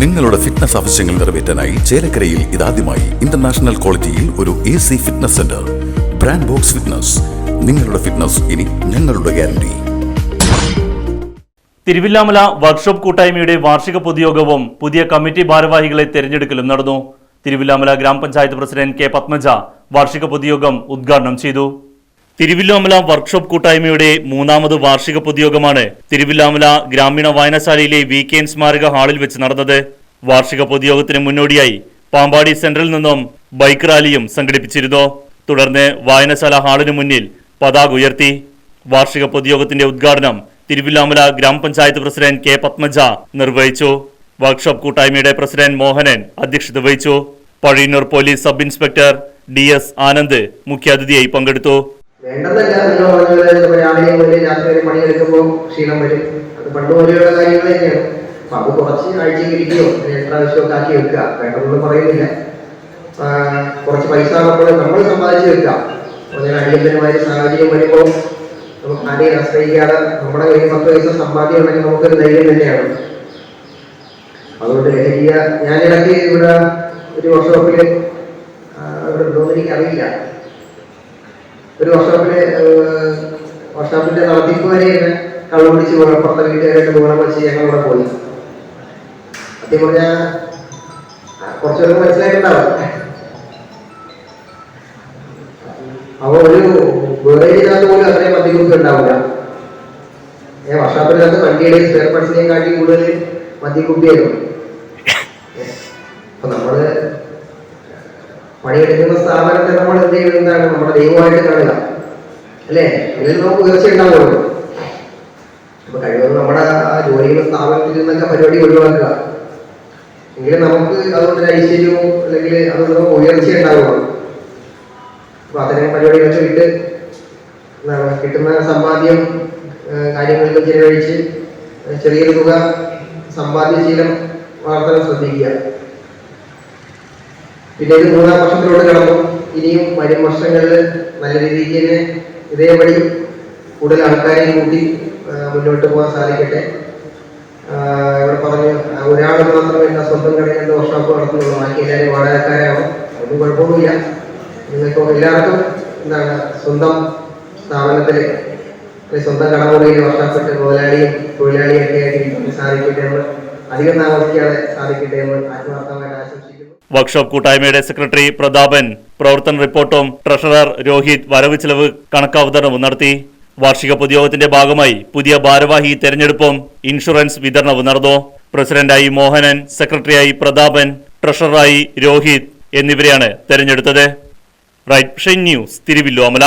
നിങ്ങളുടെ ഫിറ്റ്നസ് ആവശ്യങ്ങൾ നിറവേറ്റാനായി ചേലക്കരയിൽ ഇതാദ്യമായി ഇന്റർനാഷണൽ ക്വാളിറ്റിയിൽ ഒരു A C fitness centre brand box fitness നിങ്ങളുടെ ഫിറ്റ്നസ് ഇനി ഞങ്ങളുടെ ഗ്യാരണ്ടി തിരുവില്ലാമല വർക്ക്ഷോപ്പ് കൂട്ടായ്മയുടെ വാർഷിക പൊതുയോഗവും പുതിയ കമ്മിറ്റി ഭാരവാഹികളെ തെരഞ്ഞെടുക്കലും നടന്നു. തിരുവില്ലാമല ഗ്രാമപഞ്ചായത്ത് പ്രസിഡന്റ് കെ പത്മജ വാർഷിക പൊതുയോഗം ഉദ്ഘാടനം ചെയ്തു. തിരുവില്ലാമല വർക്ക്ഷോപ്പ് കൂട്ടായ്മയുടെ മൂന്നാമത് വാർഷിക പൊതുയോഗമാണ് തിരുവില്ലാമല ഗ്രാമീണ വായനശാലയിലെ വി കെ എൻ സ്മാരക ഹാളിൽ വെച്ച് നടന്നത്. വാർഷിക പൊതുയോഗത്തിന് മുന്നോടിയായി പാമ്പാടി സെന്ററിൽ നിന്നും ബൈക്ക് റാലിയും സംഘടിപ്പിച്ചിരുന്നു. തുടർന്ന് വായനശാല ഹാളിന് മുന്നിൽ പതാക ഉയർത്തി. വാർഷിക പൊതുയോഗത്തിന്റെ ഉദ്ഘാടനം തിരുവില്ലാമല ഗ്രാമപഞ്ചായത്ത് പ്രസിഡന്റ് കെ പത്മജ നിർവഹിച്ചു. വർക്ക്ഷോപ്പ് കൂട്ടായ്മയുടെ പ്രസിഡന്റ് മോഹനൻ അധ്യക്ഷത വഹിച്ചു. Pazhayannur police sub inspector D S Anand മുഖ്യാതിഥിയായി പങ്കെടുത്തു. വേണ്ടെന്നല്ല നിങ്ങൾ പറഞ്ഞ പോലെ രാവിലെ മുതൽ രാത്രി വരെ പണിയെടുക്കുമ്പോൾ ക്ഷീണം വരും. അത് പണ്ട് പോലെയുള്ള കാര്യങ്ങൾ തന്നെയാണ്. അപ്പൊ അത് കുറച്ച് ആഴ്ചയിൽ ഇരിക്കുകയോ എത്ര ആവശ്യമൊക്കെ ആക്കി വെക്കുക. വേണമെന്നൊന്നും പറയുന്നില്ല. കുറച്ച് പൈസ നമ്മൾ നമ്മൾ സമ്പാദിച്ച് വെക്കുക. അങ്ങനെ അടിയന്തരമായ സാഹചര്യം വരുമ്പോൾ നമുക്ക് ആരെയും ആശ്രയിക്കാതെ നമ്മുടെ കയ്യിൽ പത്ത് പൈസ സമ്പാദ്യം ഉണ്ടെങ്കിൽ നമുക്കൊരു ധൈര്യം തന്നെയാണ്. അതുകൊണ്ട് ലഹരിയ ഞാൻ ഇടയ്ക്ക് ഇവിടെ ഒരു വർക്ക്ഷോപ്പിൽ ഇവിടെ ഉണ്ടോന്ന് എനിക്കറിയില്ല. ഒരു വർഷോപ്പിൽ വർഷോപ്പിന്റെ നടത്തിപ്പ് വരെ ഇങ്ങനെ കള്ളം പിടിച്ച് പോകണം പുറത്തെ വീട്ടുകാരായിട്ട് പോകണം വെച്ച് ഞങ്ങൾ ഇവിടെ പോയി. സത്യം പറഞ്ഞാൽ കുറച്ചുപേർക്ക് മനസ്സിലായിട്ടുണ്ടാവും. അപ്പൊ ഒരു വേറേജിനകത്ത് പോലും അത്രയും മദ്യക്കുപ്പി ഉണ്ടാവില്ല. ഏ വർഷോപ്പിനകത്ത് വണ്ടിയുടെ സ്പെയർ പാർട്സിനെയും കാട്ടി കൂടുതൽ മദ്യക്കുപ്പിയായിരുന്നു അപ്പൊ നമ്മൾ പണിയെടുക്കുന്ന സ്ഥാപനത്തെ നമ്മൾ എന്ത് ചെയ്യുന്നതാണ് നമ്മുടെ ദൈവമായിട്ട് കാണുക. അല്ലേ? അതിൽ നമുക്ക് ഉയർച്ച ഉണ്ടാവുള്ളൂ അപ്പൊ കഴിവതും നമ്മുടെ ആ ജോലിയുടെ സ്ഥാപനത്തിൽ നിന്നൊക്കെ പരിപാടി ഒഴിവാക്കുക. എങ്കിലും നമുക്ക് അതുകൊണ്ട് ഐശ്വര്യവും അല്ലെങ്കിൽ അതുകൊണ്ട് നമുക്ക് ഉയർച്ച ഉണ്ടാവുള്ളൂ. അപ്പൊ അത്തരം പരിപാടികളൊക്കെ ഇട്ട് എന്താണ്? കിട്ടുന്ന സമ്പാദ്യം കാര്യങ്ങളിലും ചെലവഴിച്ച് ചെറിയൊരു തുക സമ്പാദ്യശീലം വളർത്താൻ ശ്രദ്ധിക്കുക. പിന്നെ ഇത് മൂന്നാം വർഷത്തിലോട്ട് കടന്നു. ഇനിയും വരും വർഷങ്ങളിൽ നല്ല രീതിക്ക് തന്നെ ഇതേപടി കൂടുതൽ ആൾക്കാരെ കൂട്ടി മുന്നോട്ട് പോകാൻ സാധിക്കട്ടെ. ഇവിടെ പറഞ്ഞു ഒരാൾ മാത്രമല്ല സ്വന്തം കടയിൽ വർഷം നടത്തുന്നുള്ളൂ. ബാക്കി എല്ലാവരും വാടകക്കാരാവും. ഒന്നും കുഴപ്പമൊന്നുമില്ല. നിങ്ങൾക്ക് എല്ലാവർക്കും എന്താണ് സ്വന്തം സ്ഥാപനത്തിൽ അല്ലെങ്കിൽ സ്വന്തം കടമുറിയിൽ വർഷപ്പെട്ട് മുതലാളിയും തൊഴിലാളിയും ഒക്കെ ആയിട്ട് സാധിക്കട്ടെ എന്ന് അധികം താമസിക്കാതെ സാധിക്കട്ടെ എന്ന് ആശംസിക്കുന്നു വർക്ക്ഷോപ്പ് കൂട്ടായ്മയുടെ സെക്രട്ടറി പ്രതാപൻ പ്രവർത്തന റിപ്പോർട്ടും ട്രഷറർ രോഹിത് വരവ് ചെലവ് കണക്കവതരണവും നടത്തി. വാർഷിക പൊതുയോഗത്തിന്റെ ഭാഗമായി പുതിയ ഭാരവാഹി തെരഞ്ഞെടുപ്പും ഇൻഷുറൻസ് വിതരണവും നടന്നു. പ്രസിഡന്റായി മോഹനൻ സെക്രട്ടറിയായി പ്രതാപൻ ട്രഷററായി രോഹിത് എന്നിവരെയാണ് തെരഞ്ഞെടുത്തത്. Right news Thiruvilwamala